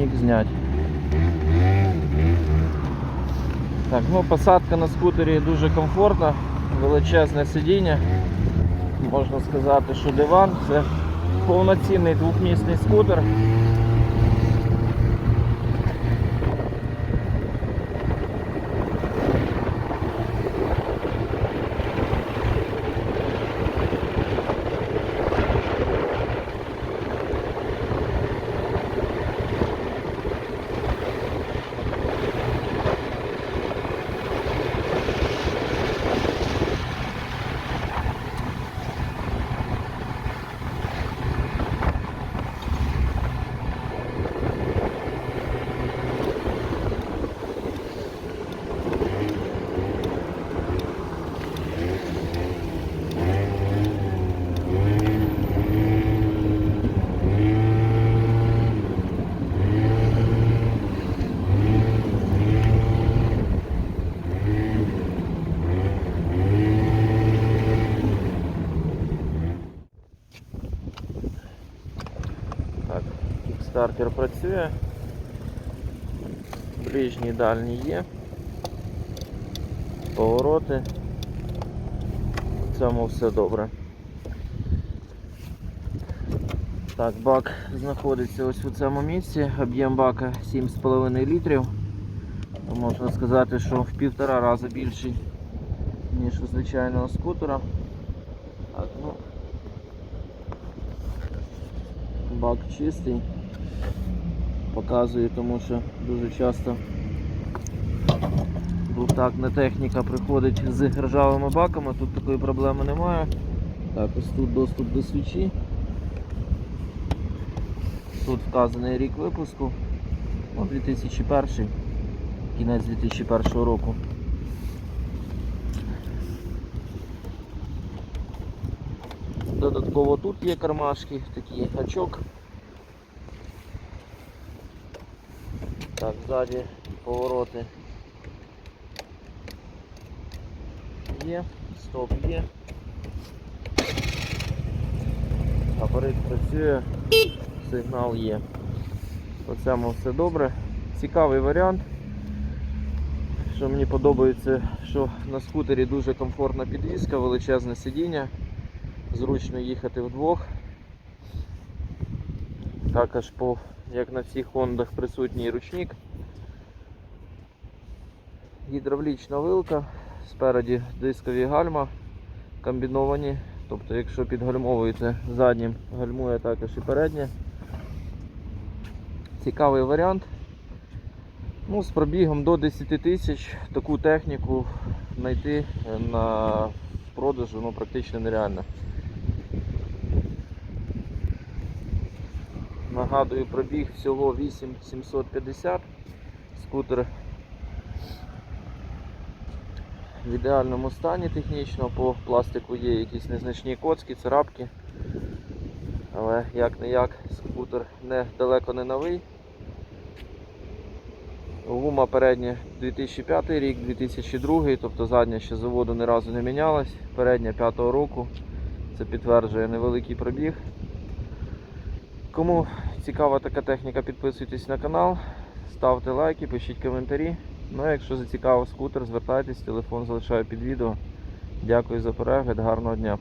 ручник зняти. Так, ну посадка на скутері дуже комфортна, величезне сидіння. Можна сказати, що диван це повноцінний двохмісний скутер. Так, кікстартер працює. Ближній дальній є. Повороти. В цьому все добре. Так, бак знаходиться ось у цьому місці. Об'єм бака 7,5 літрів. Можна сказати, що в півтора рази більший, ніж у звичайного скутера. Так, ну, бак чистий. Показую, тому що дуже часто двохтактна техніка приходить з ржавими баками, тут такої проблеми немає. Так, ось тут доступ до свічі. Тут вказаний рік випуску. Ну, 2001, кінець 2001 року. Додатково тут є кармашки, такий гачок. Так, ззаді повороти є, стоп є. Габарит працює, сигнал є. По цьому все добре. Цікавий варіант. Що мені подобається, що на скутері дуже комфортна підвізка, величезне сидіння, зручно їхати вдвох. Також по, як на всіх хондах присутній ручник. Гідравлічна вилка, спереді дискові гальма комбіновані. Тобто, якщо підгальмовуєте заднім, гальмує також і переднє. Цікавий варіант. Ну, з пробігом до 10 тисяч таку техніку знайти на продажу ну, практично нереально. Нагадую, пробіг всього 8750. Скутер в ідеальному стані технічно, по пластику є якісь незначні коцки, царапки. Але як не як, скутер не, далеко не новий. Гума передня 2005 рік, 2002, тобто задня ще заводу ні разу не мінялась. Передня 5-го року. Це підтверджує невеликий пробіг. Кому цікава така техніка, підписуйтесь на канал, ставте лайки, пишіть коментарі. Ну а якщо зацікавив скутер, звертайтесь, телефон залишаю під відео. Дякую за перегляд, гарного дня.